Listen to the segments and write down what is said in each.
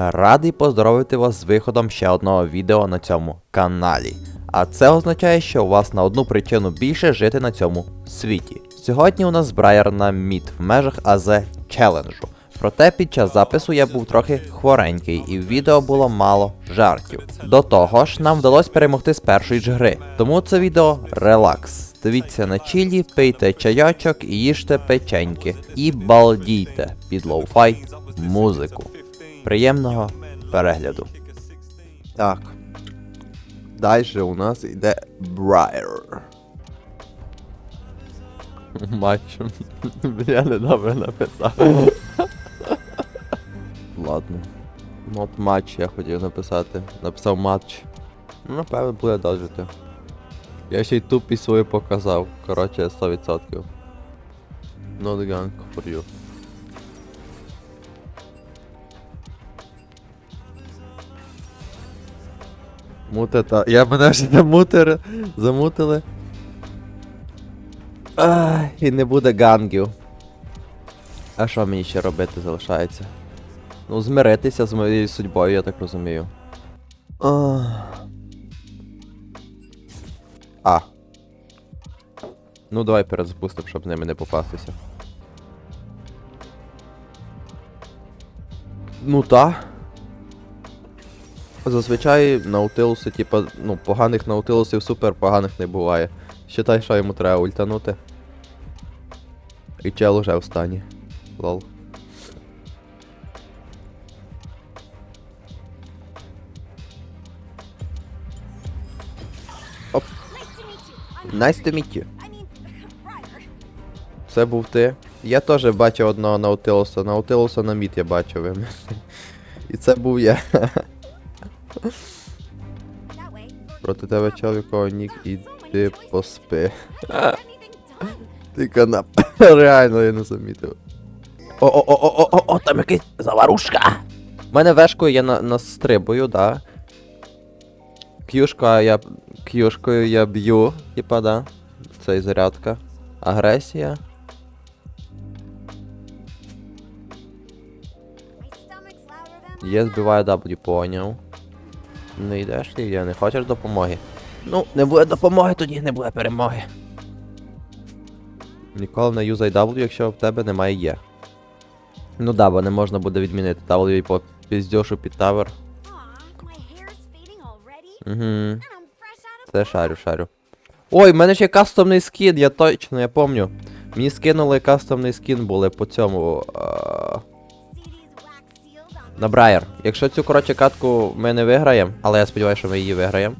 Радий поздоровити вас з виходом ще одного відео на цьому каналі. А це означає, що у вас на одну причину більше жити на цьому світі. Сьогодні у нас Брайер на мід в межах АЗ челенджу. Проте під час запису я був трохи хворенький і в відео було мало жартів. До того ж, нам вдалося перемогти з першої ж гри. Тому це відео релакс. Дивіться на чилі, пийте чайочок і їжте печеньки. І балдійте під лоу-фай музику. Приємного перегляду. Так. Далі у нас йде Брайер. Матч. Я недобре написав. Ладно. Not матч я хотів написати. Написав матч. Ну, напевно, буде дожити. Я ще й тупість свою показав. Коротше, 100%. Not gang for you. Мутета. Я мене вже замутили. Замутили. Ай, і не буде гангів. А що мені ще робити залишається? Ну, змиритися з моєю судьбою, я так розумію. Ах. А. Ну, давай перезапустимо, щоб ними не попастися. Ну та. Зазвичай наутилуси, типа, ну, поганих наутилусів супер поганих не буває. Считай, що йому треба ультанути. І чел уже в стані. Лол. Оп. Nice to meet you. Це був ти. Я теж бачив одного наутилуса. Наутилуса на мід я бачив. І це був я. Проти тебе чоловіко нік іди поспи. Ти канап. Реально я не замітив. О-о-о-о-о-о, там якийсь заварушка. У мене вешкою я на, настрибую, да. К'юшка я. К'юшкою я б'ю, типа, да. Це і зарядка. Агресія. Є збиває W, поняв. Не йдеш ти, я не хочеш допомоги. Ну, не буде допомоги, тоді не буде перемоги. Ніколи не юзай W, якщо в тебе немає Є. Ну да, бо не можна буде відмінити W і по піздьошу під тавер. Угу. Це шарю, шарю. Ой, в мене ще кастомний скін, я точно, я помню. Мені скинули кастомний скін були по цьому. А... На Брайер. Якщо цю коротше катку ми не виграємо, але я сподіваюся, що ми її виграємо.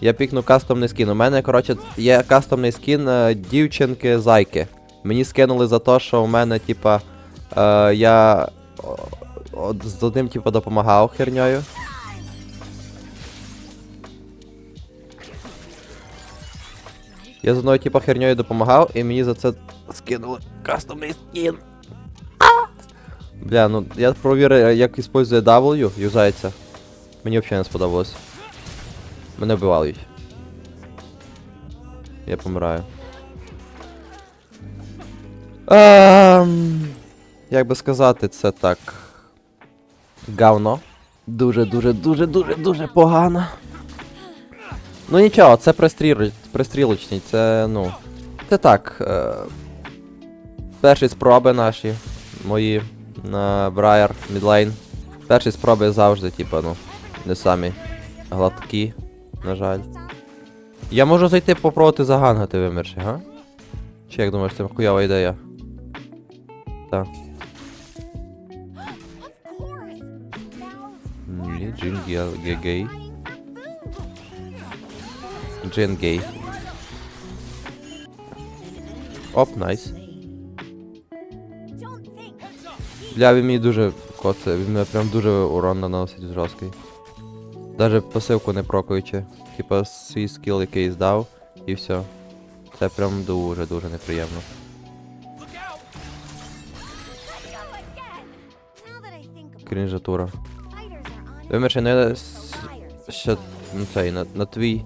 Я пікну кастомний скін. У мене, коротше, є кастомний скін е, дівчинки зайки. Мені скинули за те, що у мене, типа, е, я з одним, типа, допомагав херньою. Я з одною, типа, херньою допомагав, і мені за це скинули кастомний скін. Бля, ну я провірив, як использує W, юзається. Мені взагалі не сподобалось. Мене вбивали. Я помираю. Ем, як би сказати, це так. Говно. Дуже, дуже, дуже, дуже, дуже погано. Ну нічого, це пристріл... пристрілочні, це, ну. Це так. Е... Перші спроби наші, мої на Брайер, Мідлейн. Перші спроби завжди, типа, ну, не самі гладкі, на жаль. Я можу зайти попробувати загангати вимерші, га? Чи як думаєш, це хуйова ідея? Так. Ні, Джин ге- ге- гей. Джин гей. Оп, найс. Don't Бля, він мені дуже коце, він мене прям дуже урон наносить жорсткий. Даже пасивку не прокуючи. Типа свій скіл який здав, і все. Це прям дуже дуже неприємно. Крінжатура. Вимерши не с- ще ну, цей, на, на твій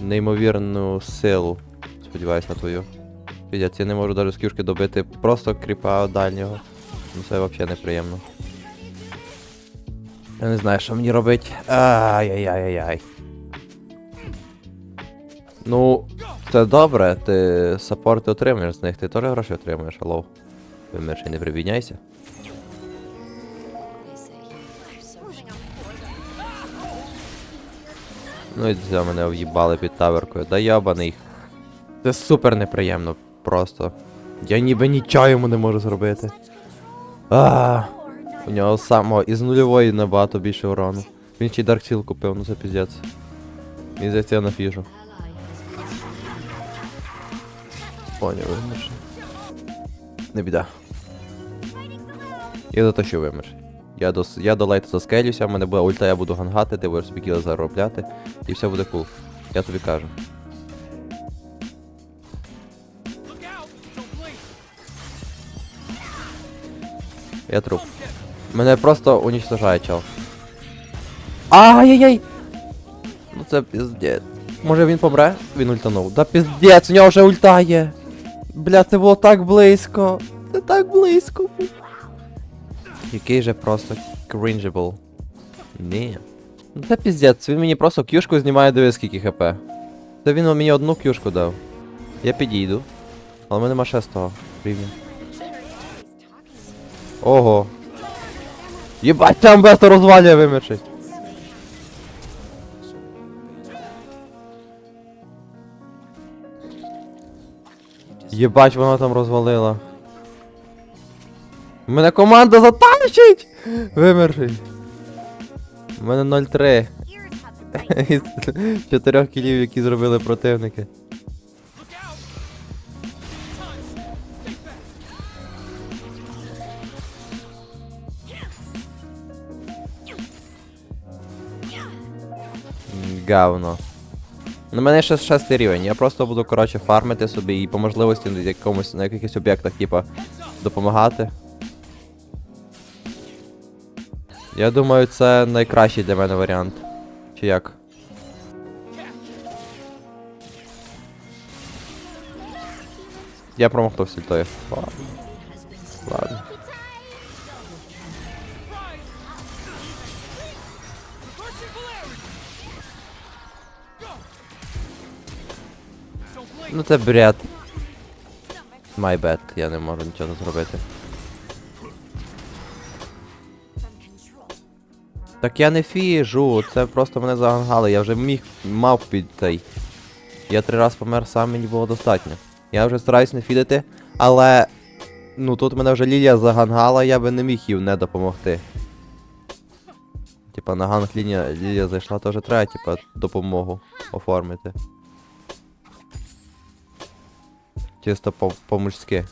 неймовірну силу. Сподіваюсь на твою. Я не можу навіть з кюшки добити просто кріпа дальнього. Ну це взагалі неприємно. Я не знаю, що мені робити. Ай-яй-яй-яй. Ну, це добре, ти саппорти отримуєш з них, ти теж гроші отримуєш, алло. Вимір, не прибідняйся. Ну і це мене в'їбали під таверкою. Да йобаний. Це супер неприємно, просто. Я ніби нічого йому не можу зробити. А, у нього самого із нульової набагато більше урону. Він ще й Seal купив, ну це піздець. Мені здається, я на фіжу. Поняв, вимір. Не біда. Я затащу вимір. Я до, я до лайта заскелюся, в мене буде ульта, я буду гангати, ти будеш собі заробляти, і все буде кул. Я тобі кажу. Я труп. Мене просто уничтожає чел. Ай-яй-яй! Ну це піздець. Може він помре? Він ультанув. Да піздець, у нього вже ульта є. Бля, це було так близько. Це так близько. Який же просто cringeable. Ні. Ну це піздець, він мені просто кюшку знімає диви скільки хп. Це він мені одну кюшку дав. Я підійду. Але в мене нема шестого рівня. Ого. Єбать, там бесто розвалює вимершить. Єбать, вона там розвалила. Мене команда затащить! Вимершить. У мене 0-3 Ears have been із чотирьох кілів, які зробили противники. Гавно. На мене ще шестий рівень. Я просто буду, коротше, фармити собі і по можливості на якомусь на якихось об'єктах, типа, допомагати. Я думаю, це найкращий для мене варіант. Чи як? Я промахнув сільтою. Ну це бред. My bad, я не можу нічого зробити. Так я не фіжу, це просто мене загангали, я вже міг мав підтей. Я три рази помер сам, мені було достатньо. Я вже стараюсь не фідити, але. Ну тут мене вже Лілія загангала, я би не міг їй не допомогти. Типа на ганг Лілія, Лілія зайшла, теж треба, типа, допомогу оформити. Чисто по- по-мужськи.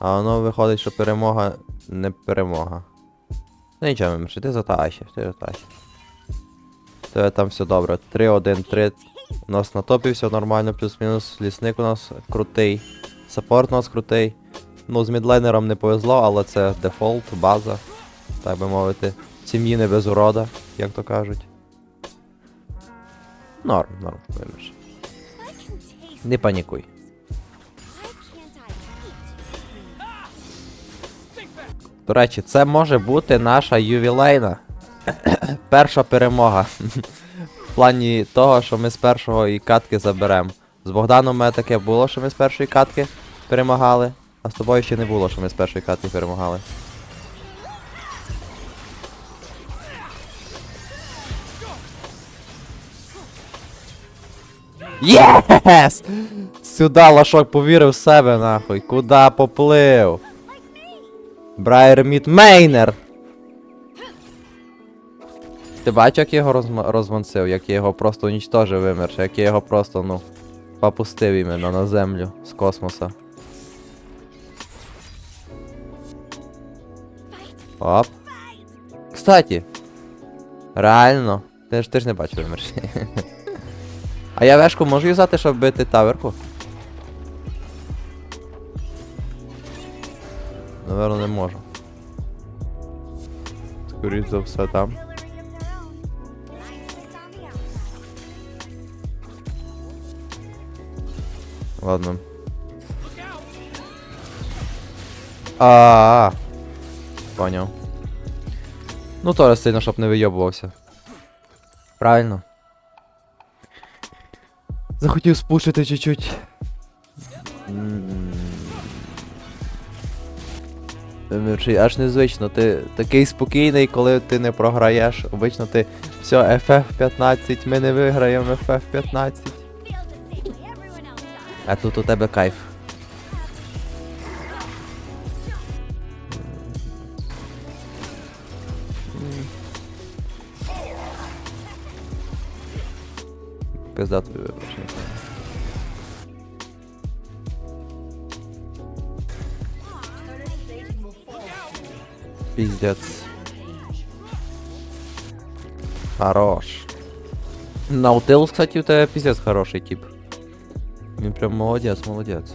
А воно виходить, що перемога не перемога. Ну нічого, Мимши, ти затащив, ти затащив. Тебе там все добре. 3-1-3. У нас на топі все нормально, плюс-мінус. Лісник у нас крутий. Саппорт у нас крутий. Ну, з мідлайнером не повезло, але це дефолт, база. Так би мовити. Сім'ї не без урода, як то кажуть. Норм, норм, taste. Не панікуй. До речі, це може бути наша ювілейна. Перша перемога. В плані того, що ми з першої катки заберемо. З Богданом у мене таке було, що ми з першої катки перемагали, а з тобою ще не було, що ми з першої катки перемагали. Єс! Сюди лашок повірив в себе, нахуй. Куда поплив? Брайер Мейнер! Ти бачиш, як я його розма- розмансив, як я його просто унічтожив вимерши, як я його просто, ну, попустив іменно на землю з космоса. Оп. Кстати. Реально. Ти ж ти ж не бачив вимерши. А я вешку можу юзати, щоб бити таверку? Наверно, не можу. Скоріше за все там. Ладно. the outside. А. Поняв. Ну, теж сильно, щоб не вийобувався. Правильно. Захотів спушити чуть-чуть. Аж незвично, ти такий спокійний, коли ти не програєш. Обично ти все, FF15, ми не виграємо FF15. Feel the same way everyone else does. А тут у тебе кайф. Пизда тобі. Пиздец. Хорош. Наутилус, кстати, у тебе пиздец хороший тип. Він прям молодець, молодець.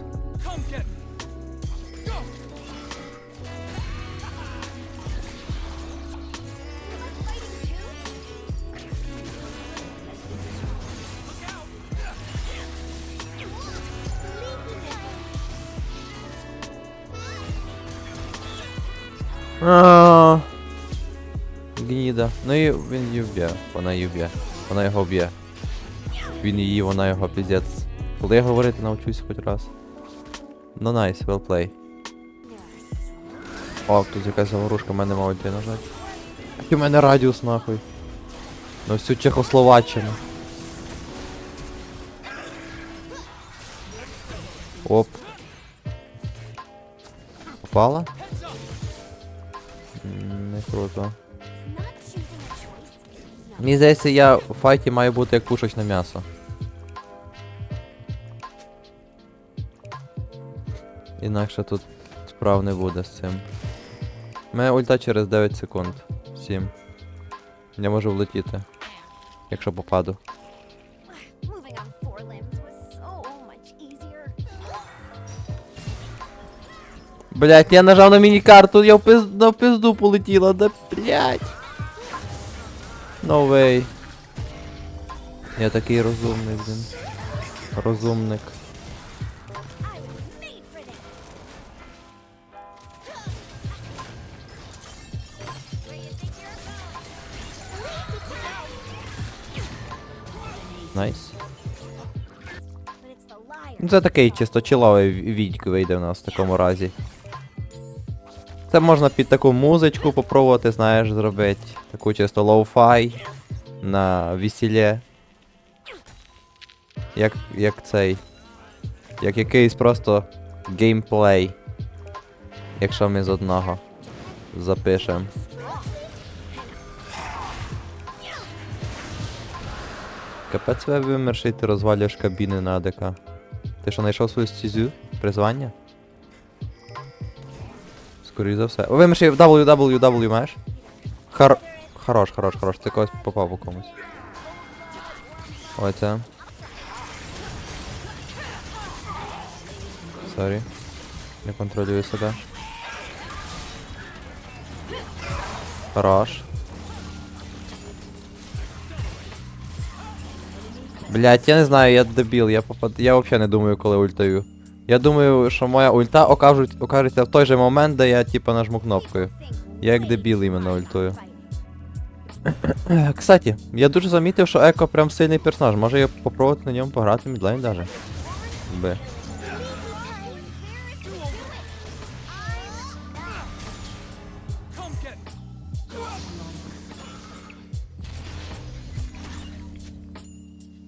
А, Гніда. Ну і він її вб'є. Вона її вб'є. Вона його вб'є. Він її, вона його піздець. Коли я говорити навчусь хоч раз. Ну найс, well play. О, тут якась заворушка, в мене мав йти нажати. Який у мене радіус нахуй. На всю Чехословаччину. Оп. Попала? Круто. Мені здається, я в файті маю бути як пушечне м'ясо. Інакше тут справ не буде з цим. Мене ульта через 9 секунд. 7. Я можу влетіти. Якщо попаду. Блять, я нажав на міні-карту, я в пиз... на пизду полетіла, да блять. No way. Я такий розумний, блін. Розумник. Найс. Ну це такий чисто чиловий відьк вийде в нас в такому разі. Це можна під таку музичку попробувати, знаєш, зробити. Таку чисто лоу-фай на весіллі. Як, як цей. Як якийсь просто геймплей. Якщо ми з одного запишемо. Капець ви вимерший, ти розвалюєш кабіни на АДК. Ти що, знайшов свою стізю? Призвання? Скоріше за все. О, вимерший в WWW маєш? Хар... Хорош, хорош, хорош. Ти когось попав по комусь. Ой, це. Сорі. Не контролюю себе. Хорош. Блять, я не знаю, я дебіл, я попад... Я взагалі не думаю, коли ультаю. Я думаю, що моя ульта окажуть, окажеться в той же момент, де я типа нажму кнопкою. Я як дебіл іменно ультую. Е, Кстати, я дуже замітив, що Еко прям сильний персонаж. Може я попробувати на ньому пограти мідлейн даже. Б.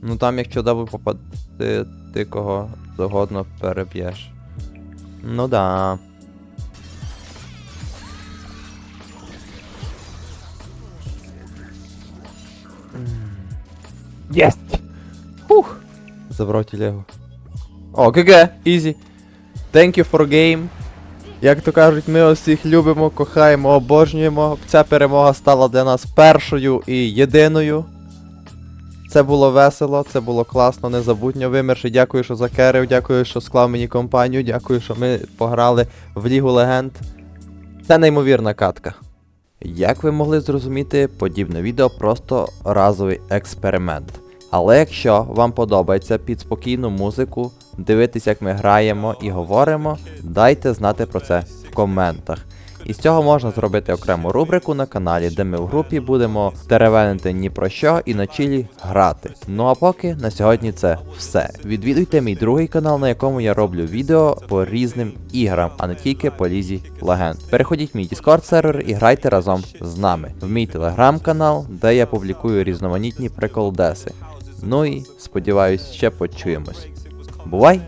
Ну там якщо дабл попади, ти кого завгодно переб'єш. Ну да. Єсть! Фух! Забрав телегу. О, ГГ! Ізі! Thank you for game. Як то кажуть, ми усіх любимо, кохаємо, обожнюємо. Ця перемога стала для нас першою і єдиною. Це було весело, це було класно, незабутньо вимерши. Дякую, що закерив, дякую, що склав мені компанію, дякую, що ми пограли в Лігу Легенд. Це неймовірна катка. Як ви могли зрозуміти, подібне відео просто разовий експеримент. Але якщо вам подобається під спокійну музику, дивитись, як ми граємо і говоримо, дайте знати про це в коментах. І з цього можна зробити окрему рубрику на каналі, де ми в групі будемо теревенити ні про що і на чилі грати. Ну а поки на сьогодні це все. Відвідуйте мій другий канал, на якому я роблю відео по різним іграм, а не тільки по лізі легенд. Переходіть в мій Discord сервер і грайте разом з нами. В мій телеграм-канал, де я публікую різноманітні приколдеси. Ну і сподіваюсь, ще почуємось. Бувай!